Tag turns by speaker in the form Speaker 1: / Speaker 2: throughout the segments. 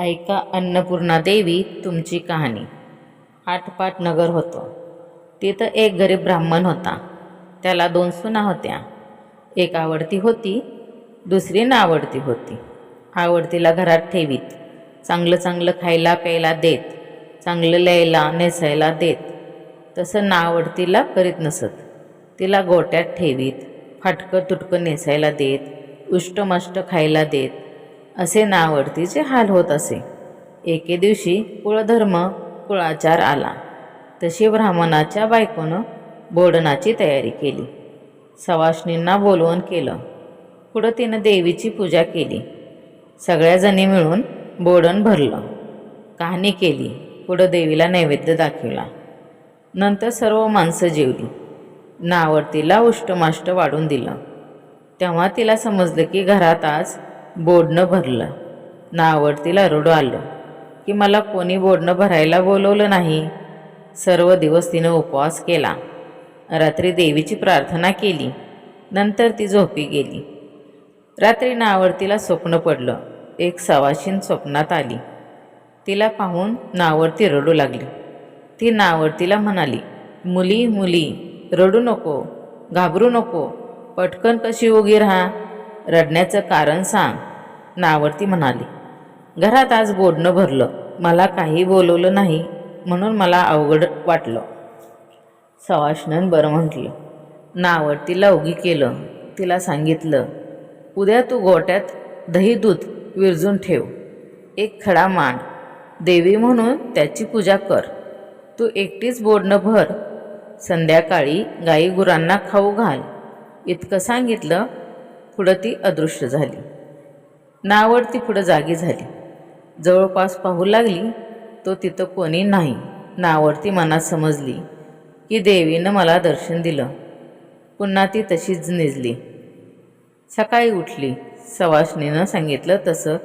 Speaker 1: ऐका अन्नपूर्णा देवी तुमची कहाणी. आठपाट नगर होतं. तिथं एक गरीब ब्राह्मण होता. त्याला दोन सुना होत्या. एक आवडती होती दुसरी नावडती होती. आवडतीला घरात ठेवीत. चांगलं चांगलं खायला प्यायला देत. चांगलं लिहायला नेसायला देत. तसं नावडतीला करीत नसत. तिला गोट्यात ठेवीत. फाटकं तुटकं नेसायला देत. उष्टमष्ट खायला देत. असे नावडतीचे हाल होत असे. एके दिवशी कुळधर्म कुळाचार आला. तशी ब्राह्मणाच्या बायकोनं बोडणाची तयारी केली. सवाष्णींना बोलवून केलं. पुढं तिनं देवीची पूजा केली. सगळ्याजणी मिळून बोडण भरलं. कहाणी केली. पुढं देवीला नैवेद्य दाखवला. नंतर सर्व माणसं जेवली. नावडतीला उष्टमाष्ट वाढून दिलं. तेव्हा तिला समजलं की घरात आज बोडणं भरलं. नावडतीला रडू आलं. की मला कोणी बोडणं भरायला बोलवलं नाही. सर्व दिवस तिनं उपवास केला. रात्री देवीची प्रार्थना केली. नंतर ती झोपी गेली. रात्री नावडतीला स्वप्न पडलं. एक सवाशीन स्वप्नात आली. तिला पाहून नावडती रडू लागली. ती नावडतीला म्हणाली मुली मुली रडू नको घाबरू नको पटकन कशी उगी राहा रडण्याचं कारण सांग. नावडती म्हणाली. घरात आज बोडणं भरलं. मला काही बोलवलं नाही. म्हणून मला अवघड वाटलं. सवाष्णन बरं म्हटलं. नावडतीला उगी केलं. तिला सांगितलं उद्या तू गोट्यात दही दूध विरजून ठेव. एक खडा मांड देवी म्हणून त्याची पूजा कर. तू एकटीच बोडणं भर. संध्याकाळी गाई गुरांना खाऊ घाल. इतकं सांगितलं पुढं ती अदृश्य झाली. नावडती पुढं जागी झाली. जवळपास पाहू लागली तो तिथं कोणी नाही नावडती मनात समजली की देवीनं मला दर्शन दिलं. पुन्हा ती तशीच निजली. सकाळी उठली सवाष्णीनं सांगितलं तसं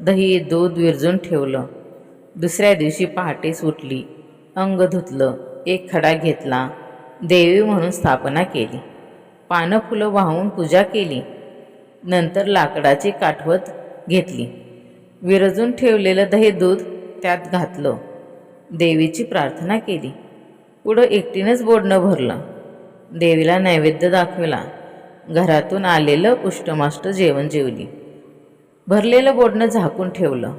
Speaker 1: दही दूध विरजून ठेवलं. दुसऱ्या दिवशी पहाटेच उठली अंग धुतलं एक खडा घेतला देवी म्हणून स्थापना केली. पानं फुलं वाहून पूजा केली. नंतर लाकडाची काठवत घेतली. विरजून ठेवलेलं दही दूध त्यात घातलं. देवीची प्रार्थना केली. पुढं एकटीनंच बोडणं भरलं. देवीला नैवेद्य दाखविला. घरातून आलेलं उष्टमाष्ट जेवण जेवली. भरलेलं बोडणं झाकून ठेवलं.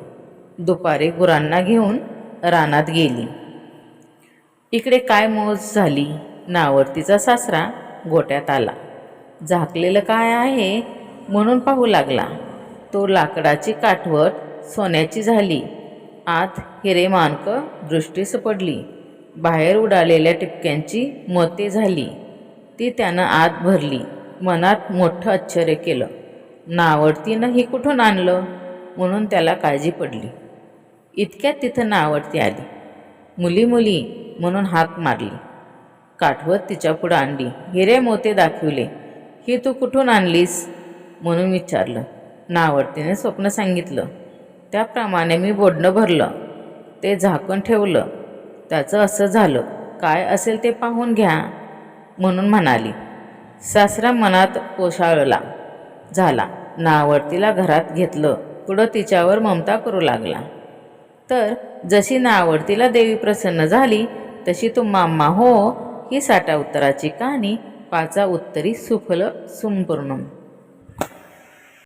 Speaker 1: दुपारी गुरांना घेऊन रानात गेली. इकडे काय मोज झाली? नावरतीचा सासरा गोट्यात आला. झाकलेलं काय आहे? म्हणून पाहू लागला. तो लाकडाची काठवट सोन्याची झाली. आत हिरे मानकं दृष्टीस पडली. बाहेर उडालेल्या टिपक्यांची मोती झाली. ती त्यानं आत भरली. मनात मोठं आश्चर्य केलं. नावडतीनं ही कुठून आणलं? म्हणून त्याला काळजी पडली. इतक्यात तिथं नावडती आली. मुली मुली म्हणून हाक मारली. काठवत तिच्या पुढं आणली. हिरे मोते दाखविले. ही तू कुठून आणलीस? म्हणून विचारलं. नावडतीने स्वप्न सांगितलं. त्याप्रमाणे मी बोडणं भरलं. ते झाकून ठेवलं. त्याचं असं झालं. काय असेल ते पाहून घ्या म्हणून म्हणाली. सासरा मनात कोशाळला. झाला. नावडतीला घरात घेतलं. पुढं तिच्यावर ममता करू लागला. तर जशी नावडतीला देवी प्रसन्न झाली तशी तो माम्मा हो ही साठा उत्तराची कहाणी पाचा उत्तरी सुफल संपूर्ण.